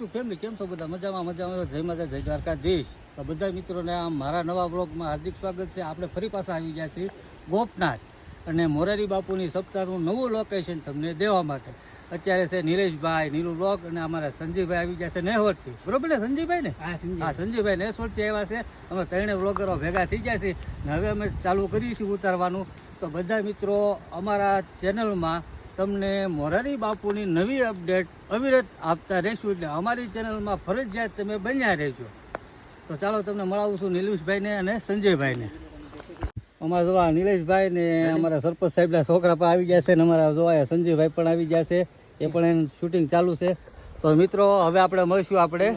YouTube family કેમ છો બધા? મજામાં મજામાં જય માતા જય દ્વારકાધીશ. તો બધા મિત્રોને આ મારા નવા બ્લોગમાં હાર્દિક સ્વાગત છે. આપણે ફરી પાછા આવી ગયા છીએ ગોપનાથ અને મોરારી બાપુની સપ્તાહનું નવું લોકેશન તમને દેવા માટે. અત્યારે છે નિલેશભાઈ નીલુ બ્લોગ અને અમારા સંજીવભાઈ આવી ગયા છે નેહવટથી. બરોબર ને સંજીવભાઈ ને? હા સંજીવભાઈ નેસવટથી આવ્યા છે. અમે ત્રણે બ્લોગરો ભેગા થઈ ગયા છે અને હવે અમે ચાલુ કરીશું ઉતારવાનું. તો બધા મિત્રો અમારા ચેનલમાં તમને મોરારી બાપુની નવી અપડેટ અવિરત આપતા રહેશું એટલે અમારી ચેનલમાં ફરજિયાત તમે બન્યા રહેજો. તો ચાલો તમને મળાવું છું નિલેશભાઈને અને સંજયભાઈને. અમારા જોવા નિલેશભાઈ ને અમારા સરપંચ સાહેબના છોકરા પણ આવી ગયા છે ને અમારા જોવા સંજયભાઈ પણ આવી ગયા છે. એ પણ એનું શૂટિંગ ચાલુ છે. તો મિત્રો હવે આપણે મળીશું આપણે.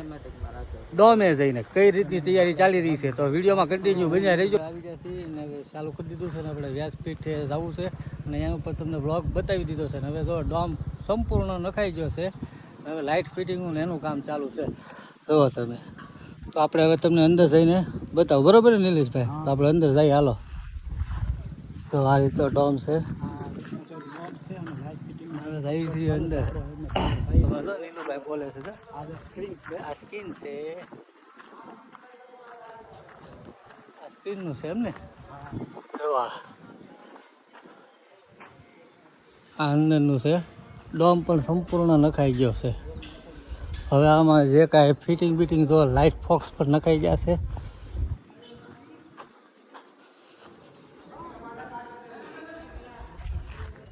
ડોમે જઈને કઈ રીતની તૈયારી ચાલી રહી છે તો વિડીયોમાં કન્ટિન્યુ બન્યા રહેજો. આવી છીએ ને હવે ચાલુ કરી દીધું છે ને આપણે વ્યાસપીઠે જવું છે અને એના ઉપર તમને બ્લોગ બતાવી દીધો છે ને હવે જો ડોમ સંપૂર્ણ નખાઈ ગયો છે હવે લાઇટ ફિટિંગનું એનું કામ ચાલુ છે. જુઓ તમે. તો આપણે હવે તમને અંદર જઈને બતાવો. બરોબર ને નિલેશભાઈ? તો આપણે અંદર જઈએ. હાલો. તો આ રીતનો ડોમ છે. હવે જઈએ છીએ અંદર. હવે બોલે છે આ સ્કીન છે. આ સ્ક્રીનનું છે. એમ ને? આ અંદરનું છે. ડોમ પણ સંપૂર્ણ નખાઈ ગયો છે. હવે આમાં જે કાંઈ ફિટિંગ બિટિંગ જો લાઇટ ફોક્સ પર નખાઈ ગયા છે.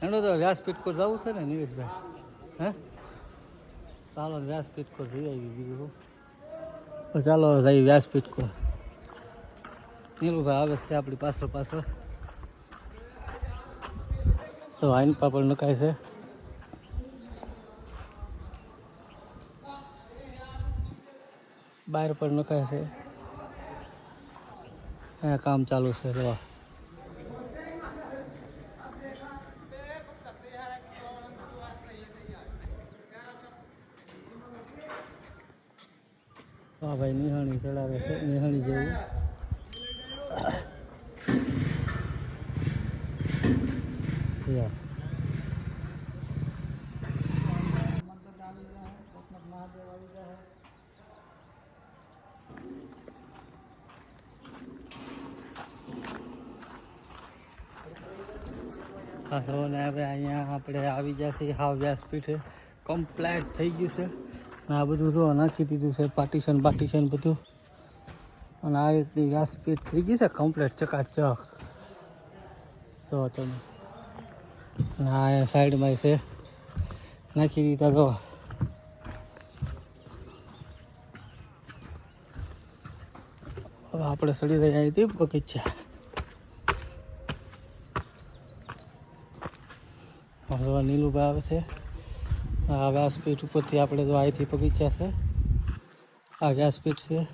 એનું તો વ્યાસપીઠ કોર જવું છે ને નિવેશભાઈ હે? ચાલો વ્યાસપીઠ કોર જઈ આવી બીજું ચાલો જઈ વ્યાસપીઠ કોર નીલુભાઈ આવે છે આપણી પાછળ પાછળ. તો વાઈન પાપડ નખાય છે. બહાર પણ નખાય છે. કામ ચાલુ છે જો હા ભાઈ નિહાણી ચડાવે છે નિહાણી જેવું હા તો ને હવે અહીંયા આપણે આવી જશે હા વ્યાસપીઠે કમ્પ્લેટ થઈ ગયું છે. અને આ બધું તો નાખી દીધું છે પાર્ટીશન પાર્ટીશન બધું. અને આ રીતની વ્યાસપીઠ થઈ ગઈ છે કમ્પ્લેટ ચકાચક. જો તમે અને આ સાઈડમાં છે. નાખી દીધા તો. હવે આપણે સડી રહ્યા હતી બગીચા હવે નીલુભાઈ આવે છે. આ વ્યાસપીઠ ઉપરથી આપણે તો અહીંથી બગીચા છે. આ વ્યાસપીઠ છે.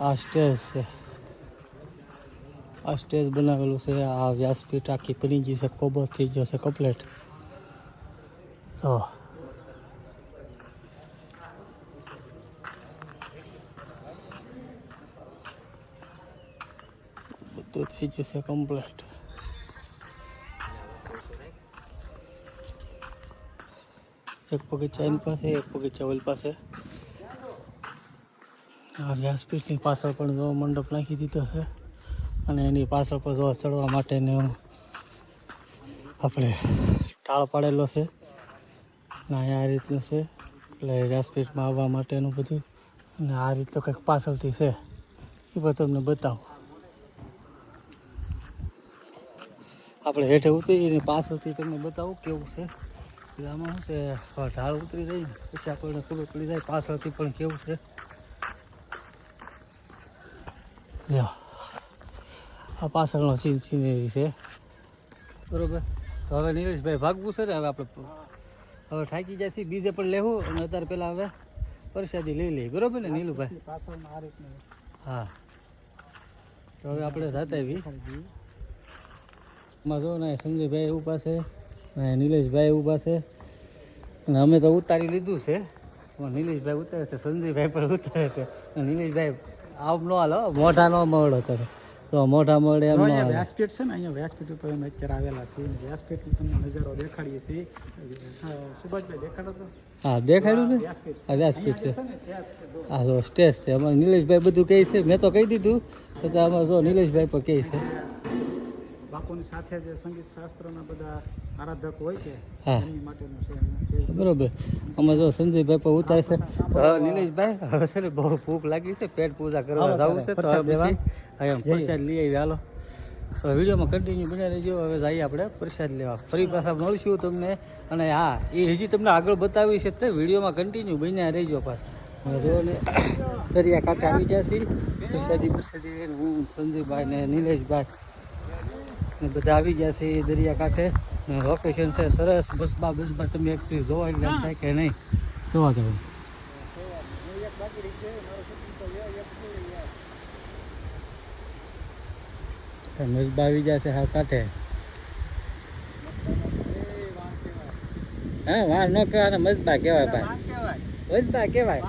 આ સ્ટેજ છે. આ સ્ટેજ બનાવેલું છે, આ વ્યાસપીઠ, આખી બની ગઈ છે, કોબર થઈ ગયો છે કમ્પ્લેટ તો બધું થઈ છે કમ્પ્લેટ એક બગીચા એની પાસે, એક બગીચા ઓલ પાસે. આ વ્યાસપીઠની પાછળ પણ જો મંડપ નાખી દીધો છે. અને એની પાછળ પર જો ચડવા માટેને આપણે ટાળ પાડેલો છે. અને અહીંયા આ રીતનું છે. એટલે વ્યાસપીઠમાં આવવા માટેનું બધું. અને આ રીતનું કંઈક પાછળથી છે. એ બધું તમને બતાવું. આપણે હેઠે ઉતરીને પાછળથી તમને બતાવું કેવું છે. આમાં છે? ઢાળ ઉતરી જાય પછી આપણને ખબર પડી જાય પાછળથી પણ કેવું છે. લ્યો. આ પાછળનો સીન સિનેરી છે. બરોબર? તો હવે નીલેશભાઈ ભાગવું છે ને હવે આપણે હવે થાકી જાય છે બીજે પણ લેવું અને અત્યારે પહેલાં હવે પરસાદી લઈ લઈએ. બરોબર ને નીલુભાઈ? હા. તો હવે આપણે સાથે આવી. માં જો ને સંજયભાઈ ઊભા છે અને નિલેશભાઈ ઊભા છે અને અમે તો ઉતારી લીધું છે. પણ નિલેશભાઈ ઉતારે છે સંજયભાઈ પણ ઉતારે છે. અને નિલેશભાઈ આમ ન હાલો મોઢા ન મળો કરે. તો મોઢા મળે એમ વ્યાસપીઠ છે ને અહીંયા વ્યાસપીઠ ઉપર અમે અત્યારે આવેલા છીએ. અને વ્યાસપીઠનો તમને નજારો દેખાડીએ છીએ. હા, સુભાષભાઈ દેખાડો તો. હા દેખાડ્યું ને હા વ્યાસપીઠ છે. ત્યાં જ સ્ટેજ છે. અમારે નિલેશભાઈ બધું કહે છે. મેં તો કહી દીધું. છતાં અમારે જો નિલેશભાઈ પણ કહે છે. બાપુની સાથે જે સંગીત શાસ્ત્રના બધા આરાધક હોય છે હા. એમની માટેનું છે બરોબર. અમે જો સંજયભાઈ પણ ઉતારે છે. નિલેશભાઈ હવે છે ને બહુ ભૂખ લાગી છે પેટ પૂજા કરવા જવું છે તો પ્રસાદ એમ લઈ આવી હાલો. તો વિડીયોમાં કન્ટિન્યુ બન્યા રહેજો હવે જઈએ આપણે પ્રસાદ લેવા. ફરી પાછા મળશું તમને અને હા એ હજી તમને આગળ બતાવી છે તે વિડીયોમાં કન્ટિન્યુ બન્યા રહેજો પાછા. દરિયા કાંઠે આવી ગયા છીએ. પ્રસાદી પ્રસાદી હું સંજયભાઈ ને નિલેશભાઈ. ને બધા આવી ગયા છે દરિયા કાંઠે. લોકેશન છે સરસ. બસમાં બસમાં તમે એક જોવા એટલે એમ થાય કે નહીં. જોવા જવું મજબા આવી ગયા છે હા કાંઠે. હા વાર ન કહેવાય મજબા કહેવાય ભાઈ. મજબા કહેવાય.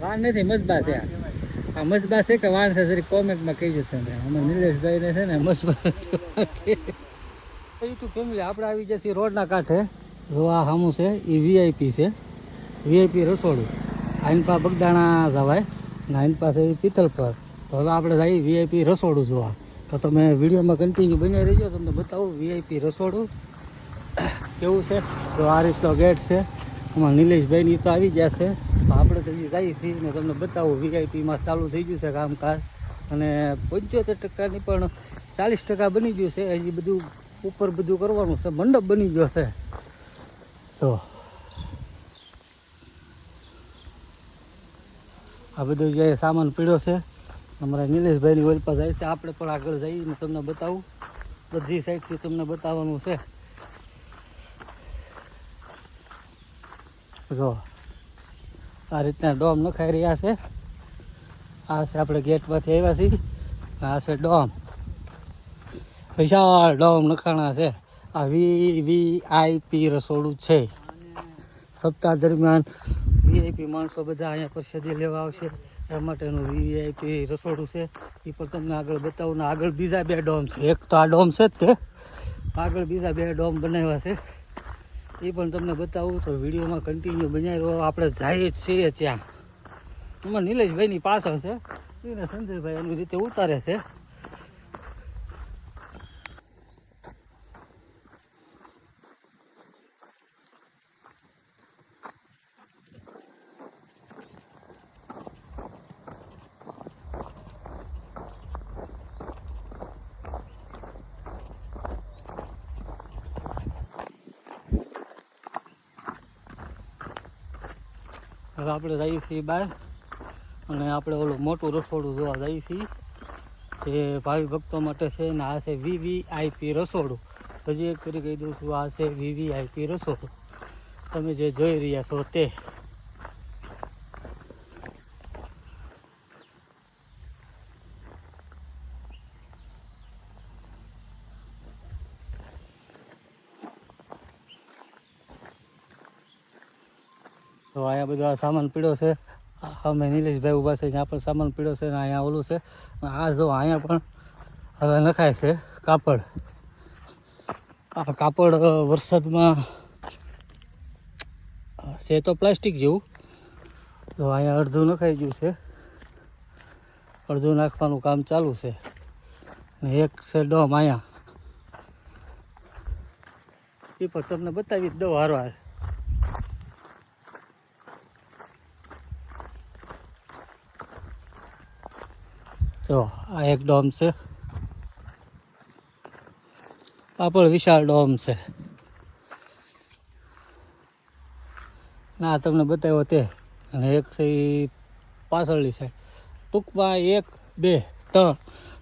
વાર નથી મજબા છે આ. આ મજબા છે કે વાન છે જરી કોમેન્ટમાં કહીજો તમે અમે નિલેશભાઈ ને છે ને મજબા યુટ્યુબ ફેમિલી આપણે આવી જશે રોડના કાંઠે જો આ સામું છે એ વીઆઈપી છે વીઆઈપી રસોડું આઈન પા બગદાણા જવાય ને આઈન પાસે પિત્તલ પર તો હવે આપણે જઈએ વીઆઈપી રસોડું જોવા તો તમે વિડીયોમાં કન્ટિન્યુ બની રહેજો તમને બતાવું વીઆઈપી રસોડું કેવું છે તો આ રીતનો ગેટ છે આમાં નિલેશભાઈની તો આવી ગયા છે આપણે તો હજી જઈએ છીએ ને તમને બતાવું વીઆઈપીમાં ચાલુ થઈ ગયું છે કામકાજ. અને પંચોતેર ટકાની પણ ચાલીસ ટકા બની ગયું છે. હજી બધું ઉપર બધું કરવાનું છે. મંડપ બની ગયો છે. તો આ બધું જે સામાન પીડ્યો છે, અમારા નિલેશભાઈની ઓલ પાસે જાય છે. આપણે પણ આગળ જઈને તમને બતાવું. બધી સાઈડથી તમને બતાવવાનું છે. જો. આ રીતના ડોમ નખાઈ રહ્યા છે. આ છે આપણે ગેટમાંથી આવ્યા છીએ. આ છે ડોમ. વિશાળ ડોમ નખાણા છે. આ વી વી આઈ રસોડું છે. સપ્તાહ દરમિયાન વીઆઈપી માણસો બધા અહીંયા પ્રસાદી લેવા આવશે. એ માટેનું વીઆઈપી રસોડું છે. એ પણ તમને આગળ બતાવું ને આગળ બીજા બે ડોમ છે. એક તો આ ડોમ છે જ તે. આગળ બીજા બે ડોમ બનાવ્યા છે. એ પણ તમને બતાવું તો વિડીયોમાં કન્ટિન્યુ બનાવ્યો આપણે જઈએ જ છીએ ત્યાં. એમાં નિલેશભાઈની પાછળ છે. એને સંજયભાઈ એની રીતે ઉતારે છે. આપણે જઈએ છીએ બહાર. અને આપણે ઓલું મોટું રસોડું જોવા જઈએ છીએ. જે ભાવિ ભક્તો માટે છે ને આ છે વીવીઆઈપી રસોડું. હજી એક કરી કહી દઉં છું, આ છે વીવીઆઈપી રસોડું. તમે જે જોઈ રહ્યા છો તે તો અહીંયા બધો સામાન પીડ્યો છે. અમે નિલેશભાઈ ઊભા છે, જ્યાં પણ સામાન પીડ્યો છે ને અહીંયા ઓલું છે. આ જો અહીંયા પણ હવે નખાય છે કાપડ. આ કાપડ વરસાદમાં છે તો પ્લાસ્ટિક જેવું. તો અહીંયા અડધું નખાઈ ગયું છે. અડધું નાખવાનું કામ ચાલુ છે. એક છે ડોમ અહીંયા. એ પણ તમને બતાવી દઉં હારો જો, આ એક ડોમ છે. આ પણ વિશાળ ડોમ છે. ના, તમને બતાવ્યો તે. અને એક છે એ પાછળની સાઈડ ટૂંકમાં એક, બે, ત્રણ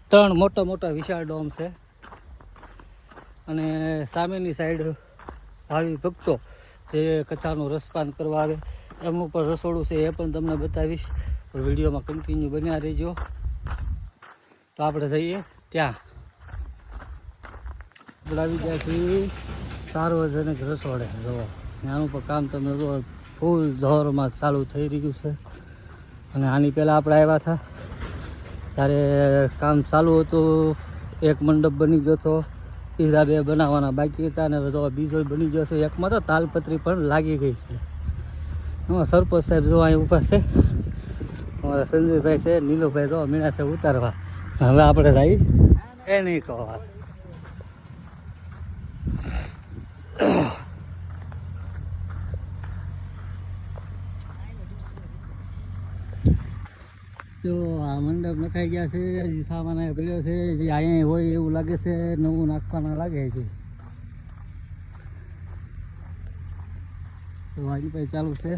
ત્રણ મોટા મોટા વિશાળ ડોમ છે. અને સામેની સાઈડ ભાવિ ભક્તો જે કથાનું રસપાન કરવા આવે, એમનું પણ રસોડું છે, એ પણ તમને બતાવીશ. વિડીયોમાં કન્ટિન્યુ બન્યા રહેજો. તો આપણે જઈએ ત્યાં. આપણે આવી સારું હશે ને રસોડે. જુઓ આનું પણ કામ તમે જો, ફૂલ ધોરમાં ચાલુ થઈ રહ્યું છે. અને આની પહેલાં આપણે આવ્યા હતા. જ્યારે કામ ચાલુ હતું, એક મંડપ બની ગયો હતો. પીઝા બે બનાવવાના બાકી હતા અને જો બીજો બની ગયો છે. એકમાં તો તાલપત્રી પણ લાગી ગઈ છે. એમાં સરપંચ સાહેબ જો અહીં ઊભા છે. અમારા સંજયભાઈ છે, નીલોભાઈ જો મીણા છે ઉતારવા. હવે આપણે સાહેબ એ નહીં કહો તો જો આ મંડપ નખાઈ ગયા છે હજી સામાન પડ્યો છે જે અહીંયા હોય એવું લાગે છે નવું નાખવાના લાગે છે. તો આની પછી ચાલુ છે.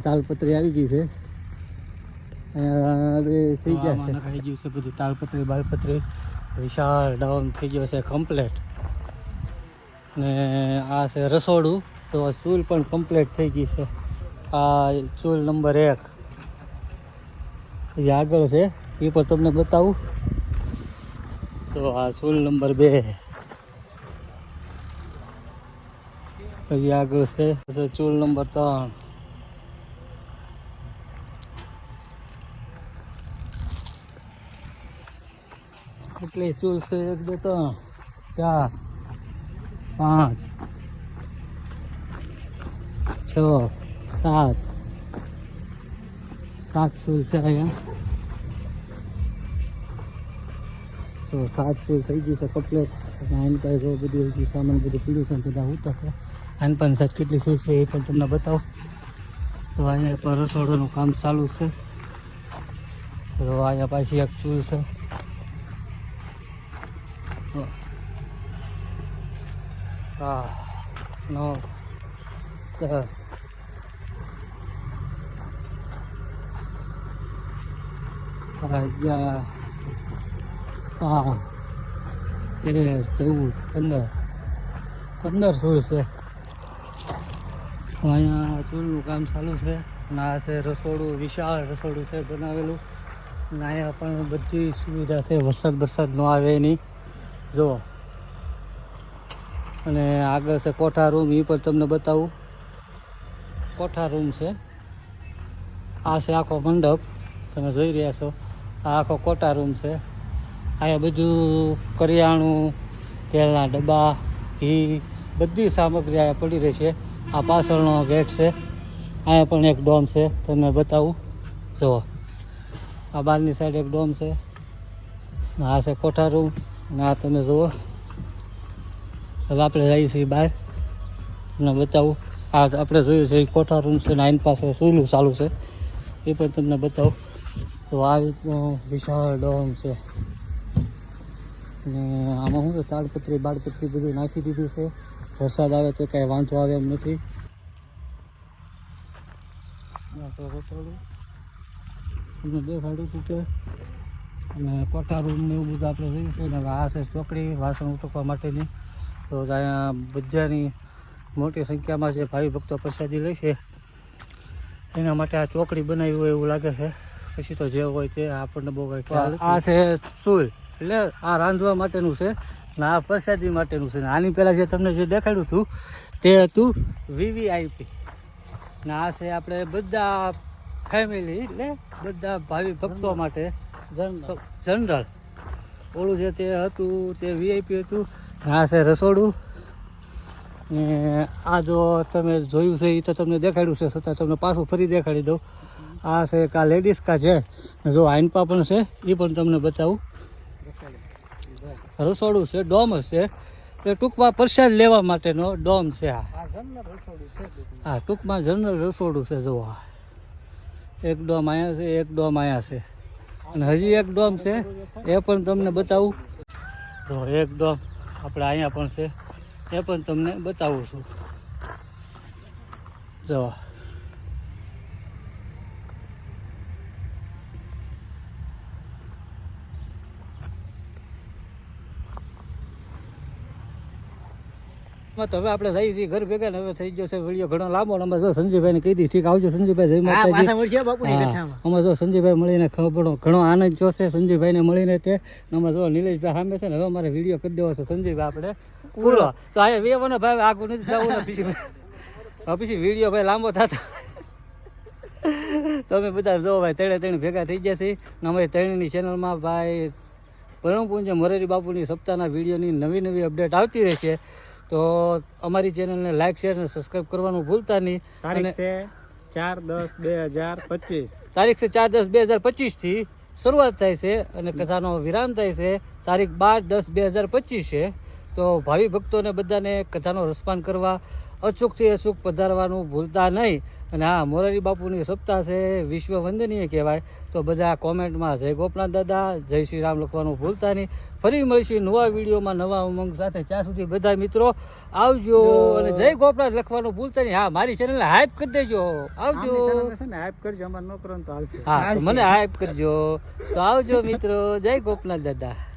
તાલપત્રી આવી ગઈ છે. હવે થઈ ગયા છે. નખાઈ ગયું છે, બધું તાલપત્રી, બાલપત્રી. વિશાળ ડાઉન થઈ ગયો છે કમ્પ્લેટ ને આ છે રસોડું, તો ચૂલ પણ કમ્પ્લીટ થઈ ગઈ છે. આ ચૂલ નંબર એક. જે આગળ છે, એ પણ તમને બતાવું. તો આ ચૂલ નંબર બે. પછી આગળ છે ચૂલ નંબર ત્રણ. કેટલી ચૂલ છે એક, બે, ત્રણ, ચાર, પાંચ, છ, સાત સાત છે અહીંયા. તો સાત ચૂલ થઈ ગઈ છે કપલેટ આઈન પાસે બધું હજી સામાન બધું પીડ્યું છે બધા ઉતર છે. આની પાસે સાત કેટલી ચૂલ છે એ પણ તમને બતાવો. તો અહીંયા પર રસોડાનું કામ ચાલુ છે. તો અહીંયા પાછી એક ચૂલ છે. હા. નવ, દસ. અગિયાર, બાર, તેર, ચૌદ, પંદર. પંદર સોળ છે. અહીંયા ચૂલનું કામ ચાલુ છે. આ છે રસોડું, વિશાળ રસોડું છે બનાવેલું. અને અહીંયા પણ બધી સુવિધા છે. વરસાદ વરસાદ ન આવે એની. જુઓ અને આગળ છે કોઠા રૂમ એ પણ તમને બતાવું. કોઠા રૂમ છે. આ છે આખો મંડપ, તમે જોઈ રહ્યા છો. આ આખો કોટા રૂમ છે. અહીંયા બધું કરિયાણું, તેલના ડબ્બા, ઘી, બધી સામગ્રી અહીંયા પડી રહી છે. આ પાછળનો ગેટ છે. અહીંયા પણ એક ડોમ છે, તમને બતાવું. જુઓ આ બહારની સાઈડ એક ડોમ છે. આ છે કોઠા રૂમ. આ તમે જુઓ. હવે આપણે જઈએ છીએ બહાર. તમને બતાવું. આ આપણે જોયું છે, કોઠા રૂમ છે ને આની પાસે સુઈલું ચાલુ છે. એ પણ તમને બતાવું. તો આ રીતનો વિશાળ ડોમ છે. અને આમાં શું છે, તાડપત્રી બાળપત્રી બધું નાખી દીધું છે. વરસાદ આવે તો કાંઈ વાંધો આવે એમ નથી. તમને દેખાડું છું કે અને કોઠા રૂમ ને એવું બધું આપણે જોઈએ છે અને આ છે ચોકડી, વાસણ ઉટકવા માટેની. તો અહીંયા બધાની મોટી સંખ્યામાં જે ભાવિ ભક્તો પ્રસાદી લે છે, એના માટે આ ચોકડી બનાવી હોય એવું લાગે છે. પછી તો જે હોય તે આપણને બહુ કંઈ ખ્યાલ આ છે ચૂલ. એટલે આ રાંધવા માટેનું છે ને આ પ્રસાદી માટેનું છે આની પહેલાં જે તમને જે દેખાડ્યું હતું તે હતું વીવીઆઈપી. ને આ છે આપણે બધા ફેમિલી એટલે બધા ભાવિ ભક્તો માટે જનરલ. ઓલું જે તે હતું તે વીઆઈપી હતું આ છે રસોડું. ને આ જો તમે જોયું છે એ તો તમને દેખાડ્યું છે છતાં તમને પાછું ફરી દેખાડી દઉં. આ છે એક આ લેડીઝ કા છે જો આઈનપા પણ છે એ પણ તમને બતાવું. રસોડું છે ડોમ છે. એ ટૂંકમાં પ્રસાદ લેવા માટેનો ડોમ છે આ. હા ટૂંકમાં જનરલ રસોડું છે જો આ. એક ડોમ અહીંયા છે એક ડોમ અહીંયા છે. અને હજી એક ડોમ છે. એ પણ તમને બતાવું. તો એક ડોમ આપણે અહીંયા પણ છે. એ પણ તમને બતાવું છું. જો તો હવે આપણે જઈએ છીએ ઘર ભેગા ને હવે થઈ ગયો છે વીડિયો ઘણો લાંબો અમે જો સંજયભાઈને કહી દીધી ઠીક આવજો સંજયભાઈ જય માતાજી. અમે જો સંજયભાઈ મળીને ઘણો ઘણો આનંદ જો છે સંજયભાઈને મળીને તે. અમે જો નિલેશભાઈ સામે છે ને હવે અમારે વીડિયો કરી દેવો છે સંજયભાઈ આપણે. પૂરો. તો આ વેવાનો ભાઈ આગળ નથી જવું ને પછી હવે પછી વીડિયો ભાઈ લાંબો થતો. તમે બધા જો ભાઈ તેણે તેણે ભેગા થઈ ગયા છે. ને અમારી ત્રણની ચેનલમાં ભાઈ પરમ પૂજ્ય મોરારી બાપુની સપ્તાહના વિડીયોની નવી નવી અપડેટ આવતી રહેશે તો અમારી ચેનલને લાઇક શેર અને સબસ્ક્રાઇબ કરવાનું ભૂલતા નહીં. તારીખ છે ચાર દસ બે હજાર પચીસ. તારીખ છે ચાર દસ બે હજાર પચીસથી શરૂઆત થાય છે અને કથાનો વિરામ થાય છે. તારીખ બાર દસ બે હજાર પચીસ છે. તો ભાવિ ભક્તોને બધાને કથાનો રસપાન કરવા અચૂકથી અચૂક પધારવાનું ભૂલતા નહીં. અને હા મોરારી બાપુની સપ્તાહ છે વિશ્વ વંદનીય કહેવાય. તો બધા કોમેન્ટમાં જય ગોપનાથ દાદા જય શ્રી રામ લખવાનું ભૂલતા નહીં. ફરી મળીશું નવા વિડીયોમાં નવા ઉમંગ સાથે. ત્યાં સુધી બધા મિત્રો આવજો અને જય ગોપનાથ લખવાનું ભૂલતા નહીં. હા મારી ચેનલને હાઈપ કરી દેજો. આવજો. હાઈપ કરજો. અમારે નો કરો ને તો હાલશે. હા મને હાઈપ કરજો. તો આવજો મિત્રો. જય ગોપનાથ દાદા.